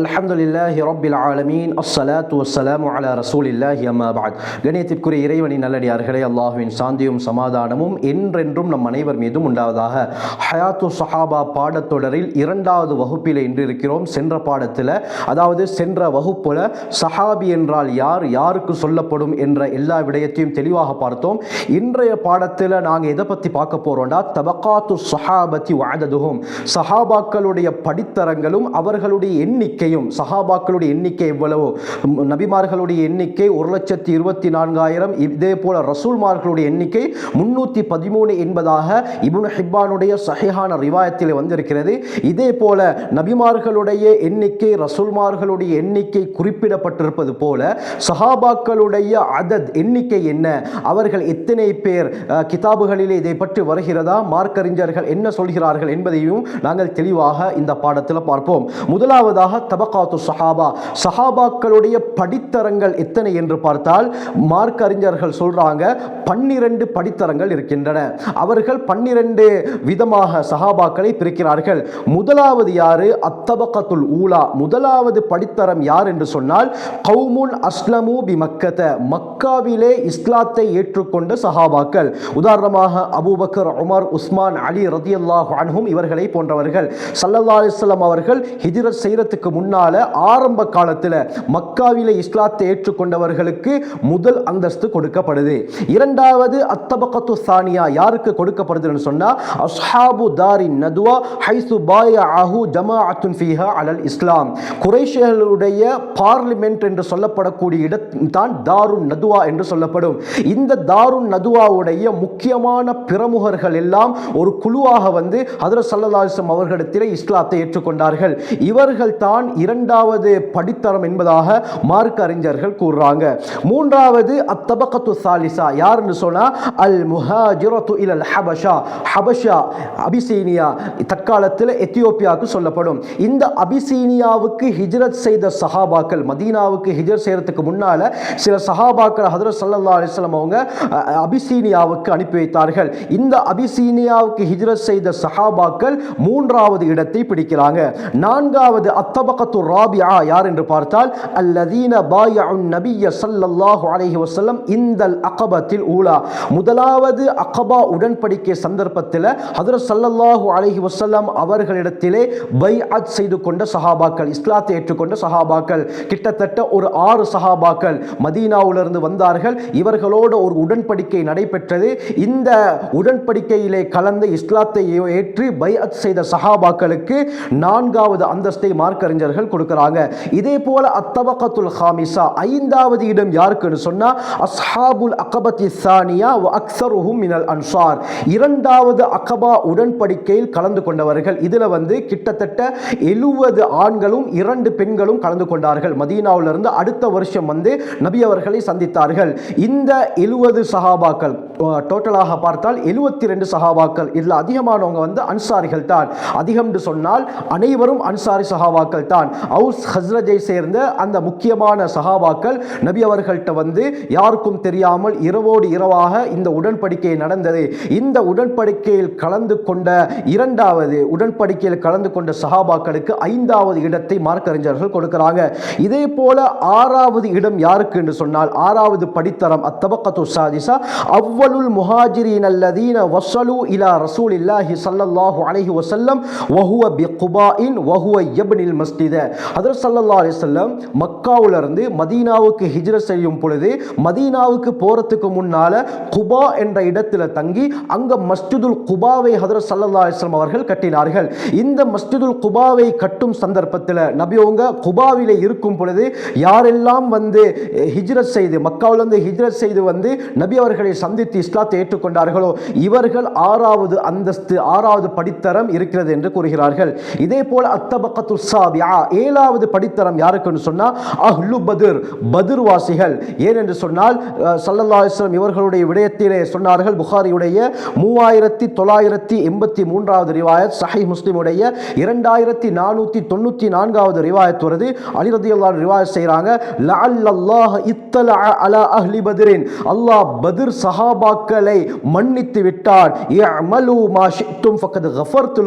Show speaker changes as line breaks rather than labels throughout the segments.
அல்ஹம்துலில்லாஹி ரப்பில் ஆலமீன். அஸ்ஸலாத்து வஸ்ஸலாமு அலா ரசூலில்லாஹி அம்மா பாத் கணியத்திற்குரிய இறைவனின் நல்லடியார்களே அல்லாஹுவின் சாந்தியும் சமாதானமும் என்றென்றும் நம் அனைவர் மீதும் உண்டாவதாக. ஹயாத்து சஹாபா பாடத்தொடரில் இரண்டாவது வகுப்பில் இன்று இருக்கிறோம். சென்ற பாடத்தில் அதாவது சென்ற வகுப்பில் சஹாபி என்றால் யார் யாருக்கு சொல்லப்படும் என்ற எல்லா விடயத்தையும் தெளிவாக பார்த்தோம். இன்றைய பாடத்தில் நாங்கள் எதை பற்றி பார்க்க போகிறோம்னா தபக்காத்து சஹாபத்தி வாழ்ந்ததுகும் சஹாபாக்களுடைய படித்தரங்களும் அவர்களுடைய எண்ணிக்கை எண்ணிக்கையும் சஹாபாக்களுடைய எண்ணிக்கை எவ்வளவோ? நபிமார்களுடைய எண்ணிக்கை ஒரு லட்சத்தி இருபத்தி நான்காயிரம். இதே போல ரசூல்மார்களுடைய எண்ணிக்கை முன்னூற்றி பதிமூணு என்பதாக இபுன் ஹிப்பானுடைய சஹிஹான ரிவாயத்தில் வந்திருக்கிறது. இதே போல நபிமார்களுடைய எண்ணிக்கை ரசூல்மார்களுடைய எண்ணிக்கை குறிப்பிடப்பட்டிருப்பது போல சஹாபாக்களுடைய அதத் எண்ணிக்கை என்ன? அவர்கள் எத்தனை பேர் கிதாபுகளிலே இதை பற்றி வருகிறதா? மார்க்கறிஞர்கள் என்ன சொல்கிறார்கள் என்பதையும் நாங்கள் தெளிவாக இந்த பாடத்தில் பார்ப்போம். முதலாவதாக தபகாத்து சஹாபா. சஹாபாக்களுடைய படித்தரங்கள் எத்தனை என்று பார்த்தால் மார்க் அறிஞர்கள் சொல்றாங்க பன்னிரண்டு படித்தரங்கள் இருக்கின்றன. அவர்கள் பன்னிரண்டு விதமாக சஹாபாக்களை பிரிக்கிறார்கள். முதலாவது யாரு? அத்தபகத்துல் ஊலா. முதலாவது படித்தரம் யார் என்று சொன்னால் கவுமுன் அஸ்லமு பி மக்கத. மக்காவிலே இஸ்லாத்தை ஏற்றுக்கொண்ட சஹாபாக்கள். உதாரணமாக அபூபக்கர் உமர் உஸ்மான் அலி ரதியல்லாஹு அன்ஹும் இவர்களை போன்றவர்கள். சல்லல்லா அலிஸ்லாம் அவர்கள் ஹிஜ்ரத் முன் முன்னால ஆரம்ப காலத்தில் மக்காவிலே இஸ்லாத்தை ஏற்றுக்கொண்டவர்களுக்கு முதல் அந்தஸ்து கொடுக்கப்படுது. இரண்டாவது அத்தபகத்து சானியா யாருக்கு கொடுக்கப்படுதுன்னு சொன்னா அஸ்ஹாபு தாரி நதுவா ஹைசு பாய அஹு ஜமாஅத்துன் ஃபீஹா அலல் இஸ்லாம். குறைஷியர்களுடைய பார்லிமெண்ட் என்று சொல்லப்படக்கூடிய இடம் தான் தாருன் நதுவா என்று சொல்லப்படும். இந்த தாருன் நதுவாவுடைய முக்கியமான பிரமுகர்கள் எல்லாம் ஒரு குழுவாக வந்து ஹதரத் அவர்களிடத்திலே இஸ்லாத்தை ஏற்றுக்கொண்டார்கள். இவர்கள் தான் இரண்டாவது படித்தரம் என்பதாக மார்க் அறிஞர்கள் கூறுறாங்க. மூன்றாவது அத்தபக்கத்து சாலிசா யாருன்னு சொன்னா அல் முஹாஜிரத்து இலல் ஹபஷா. ஹபஷா அபிசீனியா தற்காலத்தில் எத்தியோப்பியாவுக்கு சொல்லப்படும். இந்த அபிசீனியாவுக்கு ஹிஜ்ரத் செய்த சஹாபாக்கள் மதீனாவுக்கு ஹிஜ்ரத் செய்யறதுக்கு முன்னால சில சஹாபாக்கள் ஹதரத் சல்லா அலிஸ்லாம் அவங்க அஹ், அபிசீனியாவுக்கு அனுப்பி வைத்தார்கள். இந்த அபிசீனியாவுக்கு ஹிஜ்ரத் செய்த சஹாபாக்கள் மூன்றாவது இடத்தை பிடிக்கிறாங்க. நான்காவது அத்தபக்க அத்தபகத்து ராபியா யார் என்று பார்த்தால் அல்லதீன பாயஉன் நபிய ஸல்லல்லாஹு அலஹி வசல்லம் இந்தல் அகபத்தில் ஊலா. முதலாவது அகபா உடன்படிக்கை சந்தர்ப்பத்தில் ஹதரத் சல்லல்லாஹு அலஹி வசல்லம் அவர்களிடத்திலே பை பைஅத் செய்து கொண்ட சஹாபாக்கள் இஸ்லாத்தை ஏற்றுக்கொண்ட சஹாபாக்கள் கிட்டத்தட்ட ஒரு ஆறு சஹாபாக்கள் மதீனாவிலிருந்து வந்தார்கள். இவர்களோடு ஒரு உடன்படிக்கை நடைபெற்றது. இந்த உடன்படிக்கையிலே கலந்து இஸ்லாத்தை ஏற்றி பை பைஅத் செய்த சஹாபாக்களுக்கு நான்காவது அந்தஸ்தை அறிஞர்கள் கொடுக்கிறாங்க. இதே போல அத்தபக்கத்துல் ஹாமிசா ஐந்தாவது இடம் யாருக்குன்னு சொன்னா அஸ்ஹாபுல் அகபத்தி சானியா வ மினல் அன்சார். இரண்டாவது அகபா உடன்படிக்கையில் கலந்து கொண்டவர்கள். இதுல வந்து கிட்டத்தட்ட எழுபது ஆண்களும் இரண்டு பெண்களும் கலந்து கொண்டார்கள். மதீனாவிலிருந்து அடுத்த வருஷம் வந்து நபி அவர்களை சந்தித்தார்கள். இந்த எழுபது சஹாபாக்கள் டோட்டலாக பார்த்தால் எழுபத்தி ரெண்டு சஹாபாக்கள் இதில் அதிகமானவங்க வந்து அன்சாரிகள் தான். அதிகம் என்று சொன்னால் அனைவரும் அன்சாரி சஹாபாக்கள் தான். அவுஸ் ஹஸ்ரஜை சேர்ந்த அந்த முக்கியமான சஹாபாக்கள் நபி அவர்கள்ட்ட வந்து யாருக்கும் தெரியாமல் இரவோடு இரவாக இந்த உடன்படிக்கை நடந்தது. இந்த உடன்படிக்கையில் கலந்து கொண்ட இரண்டாவது உடன்படிக்கையில் கலந்து கொண்ட சஹாபாக்களுக்கு ஐந்தாவது இடத்தை மார்க்கறிஞர்கள் கொடுக்கிறாங்க. இதே போல ஆறாவது இடம் யாருக்கு என்று சொன்னால் ஆறாவது படித்தரம் அத்தபக்கத்து சாதிசா அவ்வளுல் முஹாஜிரின் அல்லதீன வசலு இலா ரசூல் இல்லாஹி சல்லல்லாஹு அலைஹி வசல்லம் வஹுவ பி குபா இன் வஹுவ யப்னில் மஸ்தித ஹதரத் சல்லல்லா அலைஹி வஸல்லம் மக்காவுல மதீனாவுக்கு ஹிஜ்ர செய்யும் பொழுது மதீனாவுக்கு போகிறதுக்கு முன்னால குபா என்ற இடத்துல தங்கி அங்க மஸ்ஜிதுல் குபாவை ஹதரத் சல்லல்லா அலைஹி அவர்கள் கட்டினார்கள். இந்த மஸ்ஜிதுல் குபாவை கட்டும் சந்தர்ப்பத்தில் நபி குபாவில் இருக்கும் பொழுது யாரெல்லாம் வந்து ஹிஜ்ரத் செய்து மக்காவிலிருந்து ஹிஜ்ரத் செய்து வந்து நபி அவர்களை சந்தித்து இஸ்லாத்தை ஏற்றுக்கொண்டார்களோ? இவர்கள் ஆறாவது அந்தஸ்து ஆறாவது படித்தரம் இருக்கிறது என்று கூறுகிறார்கள். இதே போல் அத்தபக்கத்து சாபியா ஏழாவது படித்தரம் யாருக்குன்னு சொன்னால் அஹ்லு பதிர் பதிர்வாசிகள். ஏனென்று சொன்னால் அஹ், ஸல்லல்லாஹு இவர்களுடைய விடயத்திலே சொன்னார்கள் புகாரியுடைய மூவாயிரத்தி தொள்ளாயிரத்தி எண்பத்தி மூன்றாவது ரிவாயத் சஹி முஸ்லிமுடைய இரண்டாயிரத்தி நானூற்றி தொண்ணூற்றி நான்காவது ரிவாயத் வருது. அலிரதியல்லான் ரிவாயத் செய்கிறாங்க லஅல்லல்லாஹ் இத்தல அலா அஹ்லி பதிரின். அல்லாஹ் பதிர் பத்ர் சஹாபாக்களை மன்னித்து விட்டார். இஅமலு மா ஷி'tum ஃபக்கத் கஃபர்து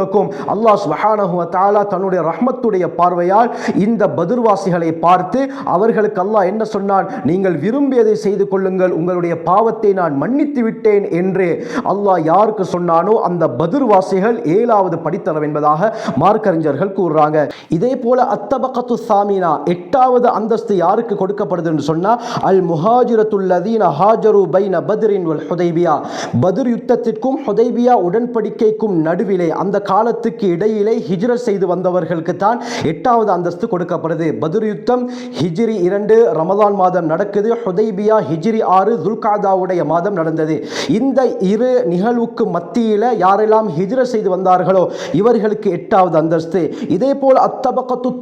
அல்லாஹ் சுப்ஹானஹு வ தஆலா தன்னுடைய ரஹ்மத்துடைய பார்வையால் இந்த பதிர்வாசிகளை பார்த்து அவர்களுக்கு அல்லாஹ் என்ன சொன்னான்? நீங்கள் விரும்பியதை செய்து கொள்ளுங்கள். உங்களுடைய பாவத்தை நான் மன்னித்து விட்டேன் என்று அல்லாஹ் யாருக்கு சொன்னானோ அந்த பதிர்வாசிகள் ஏழாவது படித்தரம் என்பதாக மார்க்கறிஞர்கள் கூறுறாங்க. இதே போல அத்தபகத்து சாமினா எட்டாவது அந்தஸ்து யாருக்கு கொடுக்கப்படுது என்று சொன்னால் அல் முஹாஜிரத்துல்லதீன ஹாஜரு பைன பத்ரின் வல் ஹுதைபியா. பதிர் யுத்தத்திற்கும் ஹுதைபியா உடன்படிக்கைக்கும் நடுவிலே அந்த காலத்துக்கு இடையிலே ஹிஜ்ரத் செய்து வந்தவர்களுக்கு தான் எட்டாவது அந்தஸ்து கொடுக்கப்படுது. பதிர் யுத்தம் ஹிஜ்ரி இரண்டு ரமதான் மாதம் நடக்குது. ஹுதைபியா ஹிஜ்ரி ஆறு துல்காதாவுடைய மாதம் நடந்தது. இந்த இரு நிகழ்வுக்கு மத்தியில் யாரெல்லாம் ஹிஜ்ர செய்து வந்தார்களோ இவர்களுக்கு எட்டாவது அந்தஸ்து. இதே போல் அத்தபகத்து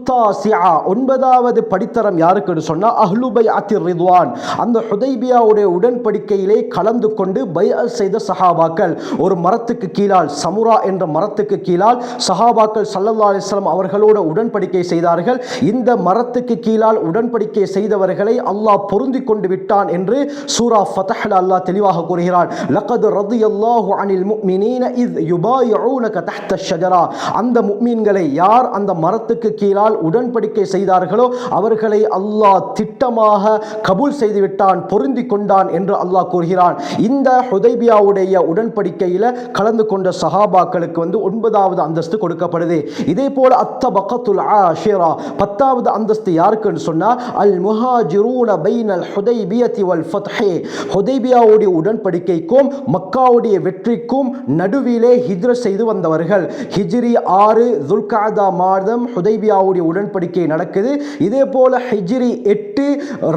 ஒன்பதாவது படித்தரம் யாருக்குன்னு சொன்னா அஹ்லுபை அத்திர் ரிதுவான். அந்த ஹுதைபியாவுடைய உடன்படிக்கையிலே கலந்து கொண்டு பை செய்த சஹாபாக்கள் ஒரு மரத்துக்கு கீழால் சமுரா என்ற மரத்துக்கு கீழால் சஹாபாக்கள் சல்லல்லா அலிஸ்லாம் அவர்களோட உடன்படிக்கை செய்தார்கள். இந்த மரத்துக்கு கீழால் உடன்படிக்கை செய்தவர்களை அல்லாஹ் பொருந்தி கொண்டு விட்டான் என்று சூரா ஃபதஹ்ல அல்லாஹ் தெளிவாக கூறுகிறான். லகத் ரதியல்லாஹு அனில் முக்மினீன இத் யுபாயூனக தஹ்த ஷஜரா. அந்த முக்மீன்களை யார் அந்த மரத்துக்கு கீழால் உடன்படிக்கை செய்தார்களோ அவர்களை அல்லாஹ் திட்டமாக கபூல் செய்து விட்டான் பொருந்தி கொண்டான் என்று அல்லாஹ் கூறுகிறான். இந்த ஹுதைபியாவுடைய உடன்படிக்கையில் கலந்து கொண்ட சஹாபாக்களுக்கு வந்து ஒன்பதாவது அந்தஸ்து கொடுக்கப்படுது. இதே போல் அத்த பக்கத்துல் ஆஷிரா பத்தாவது அந்தஸ்து யாருக்குன்னு சொன்னால் அல் முஹாஜிரூன பைனல் ஹுதைபியத்தி வல் ஃபத்ஹே. ஹுதைபியாவுடைய உடன்படிக்கைக்கும் மக்காவுடைய வெற்றிக்கும் நடுவிலே ஹிஜ்ர செய்து வந்தவர்கள். ஹிஜ்ரி ஆறு துல்காதா மாதம் ஹுதைபியாவுடைய உடன்படிக்கை நடக்குது. இதே போல் ஹிஜ்ரி எட்டு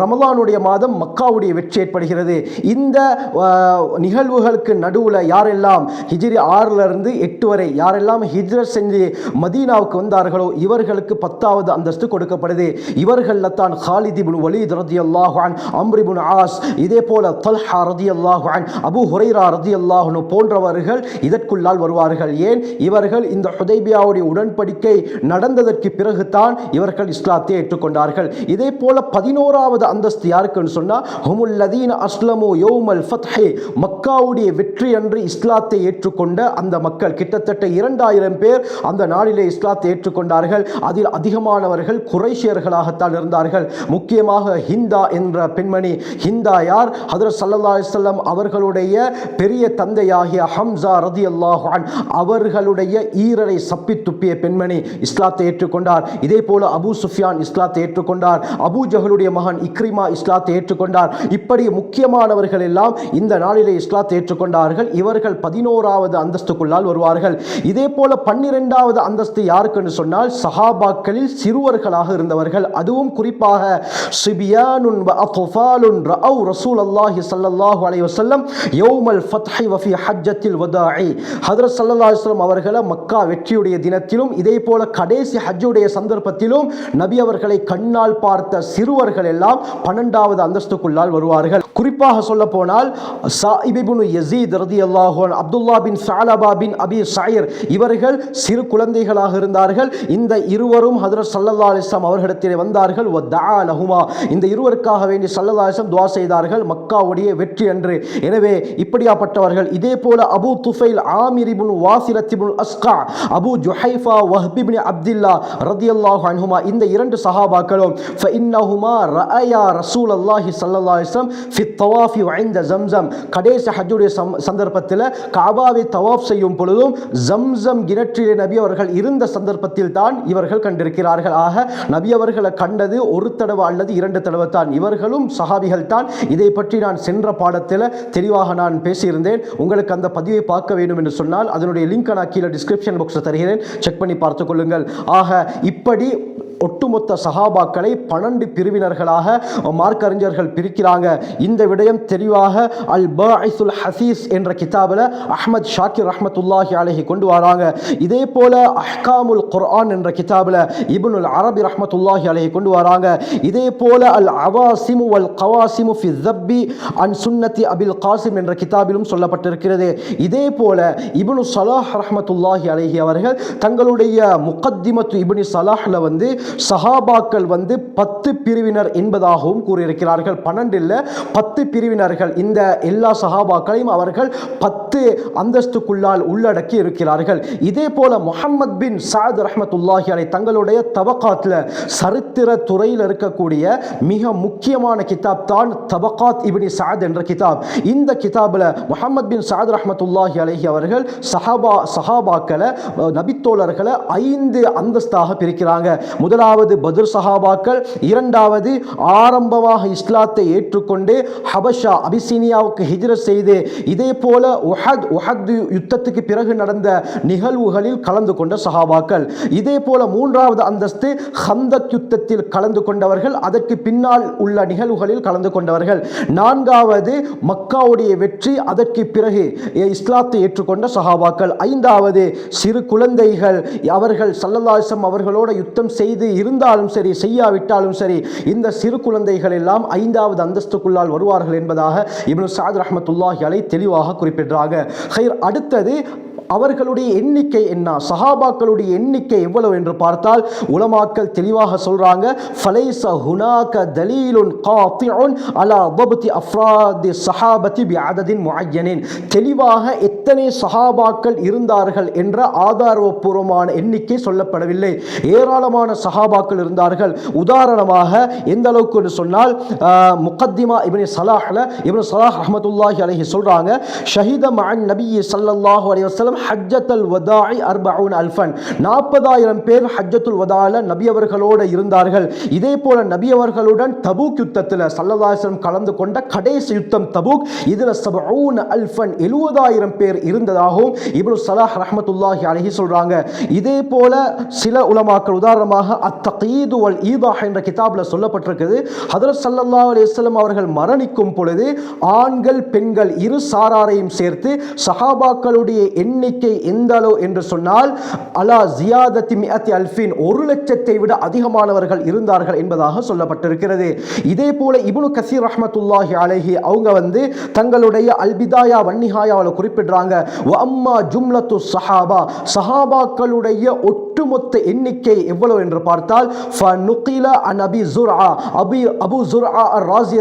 ரமலானுடைய மாதம் மக்காவுடைய வெற்றி ஏற்படுகிறது. இந்த நிகழ்வுகளுக்கு நடுவில் யாரெல்லாம் ஹிஜ்ரி ஆறுல இருந்து எட்டு வரை யாரெல்லாம் ஹிஜ்ரத் செஞ்சு மதீனாவுக்கு வந்தார்களோ இவர்களுக்கு பத்தாவது அந்தஸ்து கொடுக்கப்படுது. இவர்களில் தான் ஹாலிதி இப்னு வலீத் ரதி அல்லாஹான் அம்ரி இப்னு ஆஸ் இதே போல தல்ஹா ரதி அல்லாஹான் அபு ஹுரைரா ரதியல்லாஹு போன்றவர்கள் இதற்குள்ளால் வருவார்கள் ஏன் இவர்கள் இந்த ஹுதைபியாவுடைய உடன்படிக்கை நடந்ததற்கு பிறகு தான் இவர்கள் இஸ்லாத்தை ஏற்றுக்கொண்டார்கள் இதே போல பதினோராவது அந்தஸ்து யாருக்குன்னு சொன்னால் ஹுமுல்லதீன் அஸ்லமு யோமல் ஃபத்ஹே மக்காவுடைய வெற்றி அன்று இஸ்லாத்தை ஏற்றுக்கொண்ட அந்த மக்கள் கிட்டத்தட்ட இரண்டாயிரம் பேர் அந்த நாளிலே இஸ்லாத்தை ஏற்றுக்கொண்டார்கள். அதில் அதிகமானவர்கள் குறைஷியர்களாகத்தான் இருந்தார்கள். முக்கியமாக ஹிந்தா என்ற பெண்மணி. ஹிந்தா யார்? ஹதரத் சல்லா அலிஸ்லாம் அவர்களுடைய பெரிய தந்தையாகிய ஹம்சா ரதி அல்லாஹான் அவர்களுடைய ஈரரை சப்பி துப்பிய பெண்மணி இஸ்லாத்தை ஏற்றுக்கொண்டார். இதே போல அபு சுஃபியான் இஸ்லாத்தை ஏற்றுக்கொண்டார். அபு ஜஹலுடைய மகன் இக்ரிமா இஸ்லாத்தை ஏற்றுக்கொண்டார். இப்படி முக்கியமானவர்கள் எல்லாம் இந்த நாளிலே இஸ்லாத்தை ஏற்றுக்கொண்டார்கள். இவர்கள் பதினோராவது அந்தஸ்துக்குள்ளால் வருவார்கள். இதே போல பன்னிரெண்டாவது அந்தஸ்து யாருக்குன்னு சொன்னால் சஹாபாக்களில் சிறுவர்களாக இருந்தவர்கள். அதுவும் குறிப்பாக சிபியானுன் அலைஹி யௌமல் ஃபத்ஹி ஹஜ்ஜத்தில் வதாஇ. அவர்களை மக்கா வெற்றியுடைய தினத்திலும் இதே போல கடைசி ஹஜ்ஜுடைய சந்தர்ப்பத்திலும் நபி அவர்களை கண்ணால் பார்த்த சிறுவர்கள் எல்லாம் பன்னெண்டாவது அந்தஸ்துக்குள்ளால் வருவார்கள். குறிப்பாக சொல்ல போனால் சாயிபிபுனு யசீத் ரதியல்லாஹு அன்ஹு அப்துல்லா பின் சாலபா பின் அபி சாயர் இவர்கள் சிறு குழந்தைகளாக இருந்தார்கள். இந்த இருவரும் ஹதரத் சல்லல்லா அலிஸ்லாம் அவர்களிடத்தில் வந்தார்கள். ஒ தா லஹுமா இந்த இருவருக்காக வேண்டி சல்லல்லா அலிஸ்லாம் துவா செய்தார்கள். மக்காவுடைய வெற்றி அன்று. எனவே இப்படியாப்பட்டவர்கள் இதே போல அபு துஃபைல் ஆமிர் இப்னு அஸ்கா அபு ஜுஹைஃபா வஹ்பிபின் அப்துல்லா ரதி ரதியல்லாஹு அன்ஹுமா இந்த இரண்டு சஹாபாக்களும் ஃபஇன்னஹுமா ரஅயா ரசூலல்லாஹி ஸல்லல்லாஹு அலைஹி வஸல்லம் ஃபி தவாஃபி வஇந்த ஜம்சம் கடைசி ஹஜ்ஜுடைய சம்- சந்தர்ப்பத்தில் காபாவை தவாஃப் செய்யும் பொழுதும் ஜம்சம் கிணற்றிலே நபி அவர்கள் இருந்த சந்தர்ப்பத்தில் தான் இவர்கள் கண்டிருக்கிறார்கள். ஆக நபி அவர்களை கண்டது ஒரு தடவை அல்லது இரண்டு தடவை தான். இவர்களும் சஹாபிகள் தான். இதை பற்றி நான் சென்ற பாடத்தில் தெளிவாக நான் பேசியிருந்தேன். உங்களுக்கு அந்த பதிவை பார்க்க வேண்டும் என்று சொன்னால் அதனுடைய லிங்க் நான் கீழே டிஸ்கிரிப்ஷன் பாக்ஸில் தருகிறேன். செக் பண்ணி பார்த்துக்கொள்ளுங்கள் ஆக இப்படி ஒட்டுமொத்த சஹாபாக்களை பன்னெண்டு பிரிவினர்களாக மார்க்கறிஞர்கள் பிரிக்கிறாங்க. இந்த விடயம் தெளிவாக அல் பைசுல் ஹசீஸ் என்ற கிதாபில் அஹமத் ஷாக்கிர் ரஹமத்துல்லாஹி அலைஹி கொண்டு வராங்க. இதே போல அஹ்காமுல் குர்ஆன் என்ற கிதாபில் இபுனுல் அரபி ரஹமத்துல்லாஹி அலைஹி கொண்டு வராங்க. இதே போல அல் அவாசிமு அல் கவாசிமு ஃபி ஜப்பி அன் சுன்னத்தி அபில் காசிம் என்ற கிதாபிலும் சொல்லப்பட்டிருக்கிறது. இதே போல இபுனு சலாஹ் ரஹமத்துல்லாஹி அலைஹி அவர்கள் தங்களுடைய முக்கத்திமத்து இபுனி சலாஹில் வந்து சஹாபாக்கள் வந்து பத்து பிரிவினர் என்பதாகவும் கூறியிருக்கிறார்கள். பன்னெண்டு இல்லை பத்து பிரிவினர்கள் இந்த எல்லா சஹாபாக்களையும் அவர்கள் பத்து அந்தஸ்துக்குள்ளால் உள்ளடக்கி இருக்கிறார்கள். இதே போல முகமது பின் சாத் ரஹமத்துல்லாஹி அலை தங்களுடைய தபக்காத்தில் சரித்திர துறையில் இருக்கக்கூடிய மிக முக்கியமான கிதாப் தான் தபகாத் இபினி சாத் என்ற கிதாப். இந்த கிதாபில் முகமது பின் சாத் ரஹமத்துல்லாஹி அலைஹி அவர்கள் சஹாபா சஹாபாக்களை நபித்தோழர்களை ஐந்து அந்தஸ்தாக பிரிக்கிறாங்க. முதல் முதலாவது பத்ர் சஹாபாக்கள் இரண்டாவது ஆரம்பமாக இஸ்லாத்தை ஏற்றுக்கொண்டு ஹபஷா அபிசீனியாவுக்கு ஹிஜ்ரத் செய்து இதே போல உஹத் உஹத் யுத்தத்துக்கு பிறகு நடந்த நிகழ்வுகளில் கலந்து கொண்ட சஹாபாக்கள். இதே போல மூன்றாவது அந்தஸ்து ஹந்தக் யுத்தத்தில் கலந்து கொண்டவர்கள் அதற்கு பின்னால் உள்ள நிகழ்வுகளில் கலந்து கொண்டவர்கள். நான்காவது மக்காவுடைய வெற்றி அதற்கு பிறகு இஸ்லாத்தை ஏற்றுக்கொண்ட சஹாபாக்கள். ஐந்தாவது சிறு குழந்தைகள் அவர்கள் சல்லல்லாசம் அவர்களோட யுத்தம் செய்து இருந்தாலும் சரி செய்யாவிட்டாலும் சரி இந்த சிறு குழந்தைகள் எல்லாம் ஐந்தாவது அந்தஸ்துக்குள்ளால் வருவார்கள் என்பதாக இப்னு சாத் ரஹமத்துல்லாஹி அலை தெளிவாக குறிப்பிடுறாங்க. அடுத்தது அவர்களுடைய எண்ணிக்கை என்ன? சஹாபாக்களுடைய எண்ணிக்கை எவ்வளவு என்று பார்த்தால் உலமாக்கள் தெளிவாக சொல்றாங்க ஃபலைஸ ஹுனாக தலீலுன் காத்திஉன் அலா தப்தி அஃப்ராதி சஹாபதி பிஅததின் முஅய்யனின் தெளிவாக எத்தனை சஹாபாக்கள் இருந்தார்கள் என்ற ஆதாரபூர்வமான எண்ணிக்கை சொல்லப்படவில்லை. ஏராளமான சஹாபாக்கள் இருந்தார்கள். உதாரணமாக எந்த அளவுக்கு என்று சொன்னால் முகத்திமா இப்னு சலாஹ்ல இவன் சலாஹ் அஹமதுல்லாஹி அலஹி சொல்றாங்க ஷஹீத மான் நபி சல்லாஹூ அலி வசலம் ஹஜ்ஜத்தல் வதாய் அர்பவுன் அல்ஃபன். நாற்பதாயிரம் பேர் ஹஜ்ஜத்துல் வதால நபியவர்களோடு இருந்தார்கள். இதே போல நபியவர்களுடன் தபூக் யுத்தத்தில் சல்லதாசனம் கலந்து கொண்ட கடைசி யுத்தம் தபூக். இதில் சபவுன் அல்ஃபன் எழுபதாயிரம் பேர் இருந்ததாகவும் இப்னு சலாஹ் ரஹமத்துல்லாஹி அலைஹி சொல்கிறாங்க இதே போல சில உலமாக்கள் உதாரணமாக அத்தகீது வல் ஈதாஹ் என்ற கிதாபில் சொல்லப்பட்டிருக்குது. ஹதரத் சல்லா அலிஸ்லம் அவர்கள் மரணிக்கும் பொழுது ஆண்கள் பெண்கள் இரு சாராரையும் சேர்த்து சஹாபாக்களுடைய எண்ணிக்கை எண்ணிக்கை எந்த அளவு என்று சொன்னால் அலா ஜியாதத்தி மிஅத்தி அல்ஃபின் ஒரு லட்சத்தை விட அதிகமானவர்கள் இருந்தார்கள் என்பதாக சொல்லப்பட்டிருக்கிறது. இதே போல இபுனு கசீர் ரஹமத்துல்லாஹி அலைஹி அவங்க வந்து தங்களுடைய அல்பிதாயா வன்னிஹாயாவில் குறிப்பிடுறாங்க. "வ அம்மா ஜும்லத்து சஹாபா சஹாபாக்களுடைய ஒட்டு ஒட்டுமொத்த எண்ணிக்கை எவ்வளவு என்று பார்த்தால் அபி ஜுர்ஆ. அபி அபு ஜுர்ஆ ராசி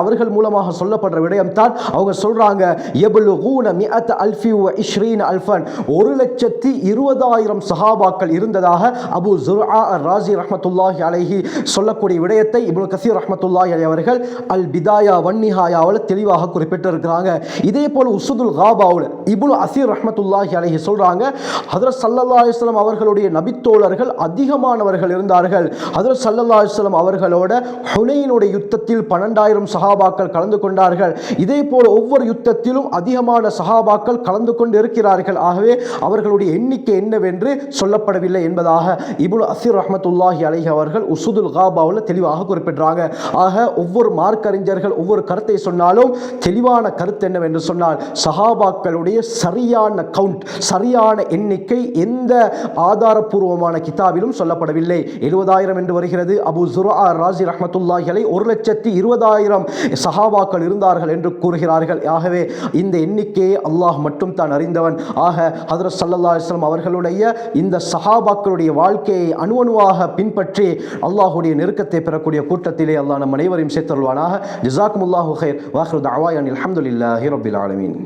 அவர்கள் மூலமாக சொல்லப்படுற விடயம் தான் அவங்க சொல்றாங்க யப்லுகூன மிஅத் அல்ஃபி வ இஷ்ரீன அல்ஃபன். ஒரு லட்சத்தி இருபதாயிரம் சஹாபாக்கள் இருந்ததாக அபு ஜுர்ஆ அர் ராசி ரஹ்மத்துல்லாஹி அலைஹி சொல்லக்கூடிய விடயத்தை இப்னு கசீர் ரஹமத்துல்லாஹி அலை அவர்கள் அல் பிதாயா வன்னிஹாயாவில் தெளிவாக குறிப்பிட்டிருக்கிறாங்க. இதே போல் உசுதுல் காபாவில் இப்னு அசீர் ரஹமத்துல்லாஹி அலைஹி சொல்றாங்க ஹதரத் சல்லா அலிஸ்லாம் அவர்கள் அவர்களுடைய நபித்தோழர்கள் அதிகமானவர்கள் இருந்தார்கள். அதில் சல்லல்லாஹு அவர்களோட ஹுனையினுடைய யுத்தத்தில் பன்னெண்டாயிரம் சஹாபாக்கள் கலந்து கொண்டார்கள். இதே போல் ஒவ்வொரு யுத்தத்திலும் அதிகமான சஹாபாக்கள் கலந்து கொண்டு இருக்கிறார்கள். ஆகவே அவர்களுடைய எண்ணிக்கை என்னவென்று சொல்லப்படவில்லை என்பதாக இபுல் அசீர் ரஹமத்துல்லாஹி அலைஹி அவர்கள் உசுதுல் காபாவில் தெளிவாக குறிப்பிடுறாங்க. ஆக ஒவ்வொரு மார்க்கறிஞர்கள் ஒவ்வொரு கருத்தை சொன்னாலும் தெளிவான கருத்து என்னவென்று சொன்னால் சஹாபாக்களுடைய சரியான கவுண்ட் சரியான எண்ணிக்கை எந்த ஆதாரப்பூர்வமான கிதாபிலும் சொல்லப்படவில்லை. எழுபதாயிரம் என்று வருகிறது. அபு ஜுரா ராஜி ரஹமத்துல்லாஹிகளை ஒரு லட்சத்தி இருபதாயிரம் சஹாபாக்கள் இருந்தார்கள் என்று கூறுகிறார்கள். ஆகவே இந்த எண்ணிக்கையை அல்லாஹ் மட்டும் தான் அறிந்தவன். ஆக ஹதரத் சல்லா இஸ்லாம் அவர்களுடைய இந்த சஹாபாக்களுடைய வாழ்க்கையை அணுவணுவாக பின்பற்றி அல்லாஹுடைய நெருக்கத்தை பெறக்கூடிய கூட்டத்திலே அல்லாஹ் நம் அனைவரையும் சேர்த்தருள்வானாக. ஜிசாக்முல்லாஹு ஹைர் வாஹ்ரு தாவாயன் அல்ஹம்துலில்லாஹி ரபில் ஆலமீன்.